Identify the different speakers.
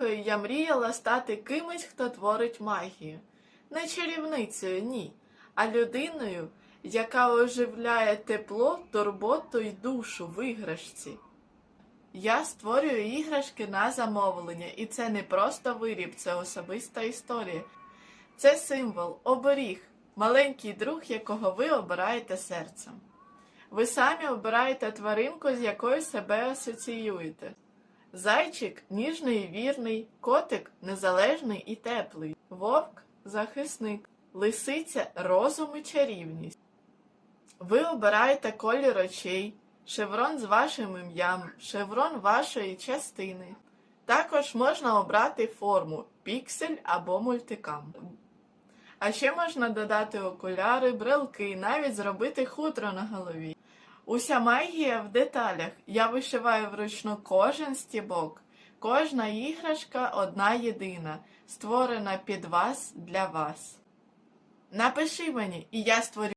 Speaker 1: Я мріяла стати кимось, хто творить магію. Не чарівницею, ні, а людиною, яка оживляє тепло, турботу й душу в іграшці. Я створюю іграшки на замовлення, і це не просто виріб, це особиста історія. Це символ, оберіг, маленький друг, якого ви обираєте серцем. Ви самі обираєте тваринку, з якою себе асоціюєте. Зайчик ніжний і вірний, котик незалежний і теплий, вовк захисник, лисиця розум і чарівність. Ви обираєте колір очей, шеврон з вашим ім'ям, шеврон вашої частини. Також можна обрати форму піксель або мультикам. А ще можна додати окуляри, брелки, навіть зробити хутро на голові. Уся магія в деталях. Я вишиваю вручну кожен стібок. Кожна іграшка одна єдина, створена під вас для вас. Напиши мені, і я створю.